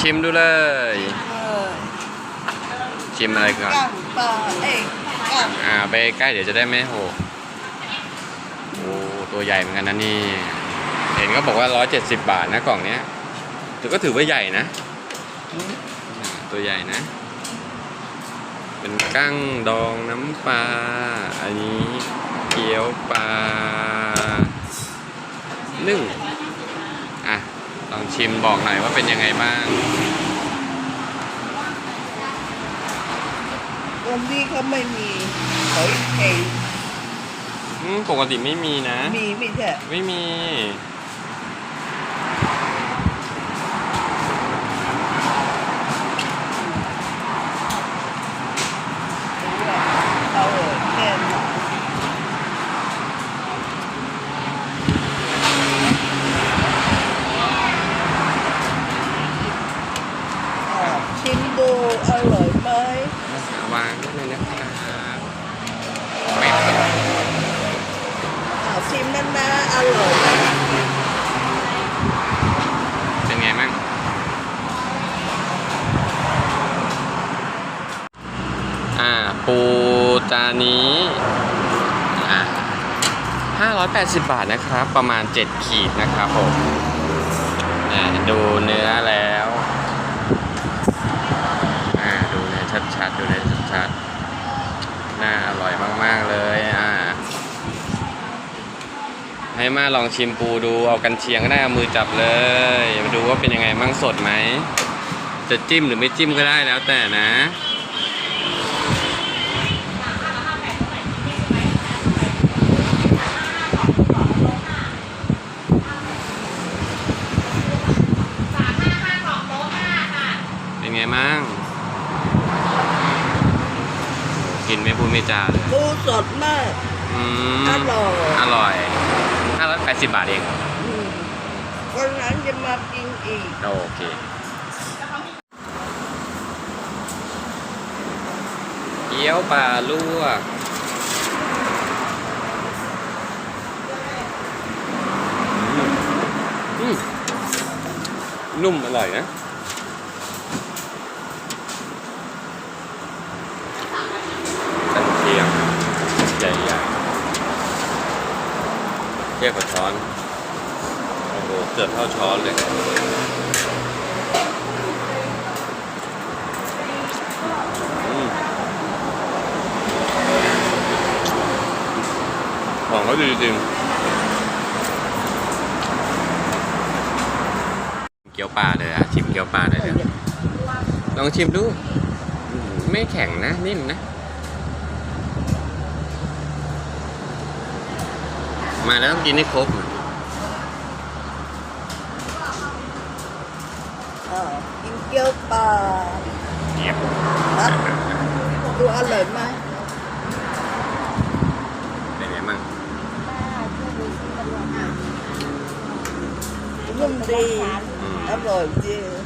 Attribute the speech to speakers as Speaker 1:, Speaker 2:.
Speaker 1: ชิมดูเลย ชิมอะไรก่อน
Speaker 2: ปลาเอก
Speaker 1: อ่าไปใกล้เดี๋ยวจะได้ไม่หโอ้ตัวใหญ่เหมือนกันนะนี่ เห็นก็บอกว่า 170 บาทนะกล่องเนี้ยแต่ก็ถือว่าใหญ่นะ ตัวใหญ่นะ เป็นกั้งดองน้ำปลา อันนี้เกี๊ยวปลานึ่ง ชิมบอกหน่อยว่าเป็นยังไงบ้าง
Speaker 2: วันนี้เขาไม่มีหอยเข่ง
Speaker 1: อืมปกติไม่มีนะ
Speaker 2: มีไม่ใช่
Speaker 1: ไม่มี
Speaker 2: เอาแค่นั้นอะ ชิมดูอร่อยไหม
Speaker 1: วางได้เลยนะครับไม่ต้อง
Speaker 2: อะชิมนั้นนะอร่อย
Speaker 1: เป็นไงบ้างอ่าปูจานนี้อ่า580 บาทนะครับ ประมาณ 7 ขีดนะครับผมดูเนื้อแล้ว อ่า ดูเนื้อชัดๆ ดูเนื้อ ชัดๆ น่าอร่อยมาก ๆ เลยอ่าให้มาลองชิมปูดูเอากันเชียงก็ได้เอามือจับเลยมาดูว่าเป็นยังไงมั่งสดไหม จะจิ้มหรือไม่จิ้มก็ได้แล้วแต่นะเป็นไงมั่ง กินไม่พูดไม่จาเลย
Speaker 2: ปูสดมาก
Speaker 1: อืม
Speaker 2: อร่อย
Speaker 1: อร่อย580บาทเอง
Speaker 2: อืมวันหลังจะมากินอีก
Speaker 1: โอเค เกี๊ยวปลาลวก อืมอืมนุ่มอร่อยนะกันเทียมใหญ่ๆเทียบกับช้อน โอ้โห เกือบเท่าช้อนเลยอืมของเขาดีจริง เกี๊ยวปลาเลยอะชิมเกี๊ยวปลาเลยเดี๋ยวลองชิมดู ไม่แข็งนะ นิ่มนะ มาแล้วต้องกินให้ครบ
Speaker 2: อ่ากินเกี๊ยวปลา
Speaker 1: เกี๊ยว
Speaker 2: นะดูอร่อยไหม
Speaker 1: เป็นไงบ้าง
Speaker 2: นุ่มดี
Speaker 1: อืม
Speaker 2: อร่อยดี
Speaker 1: อ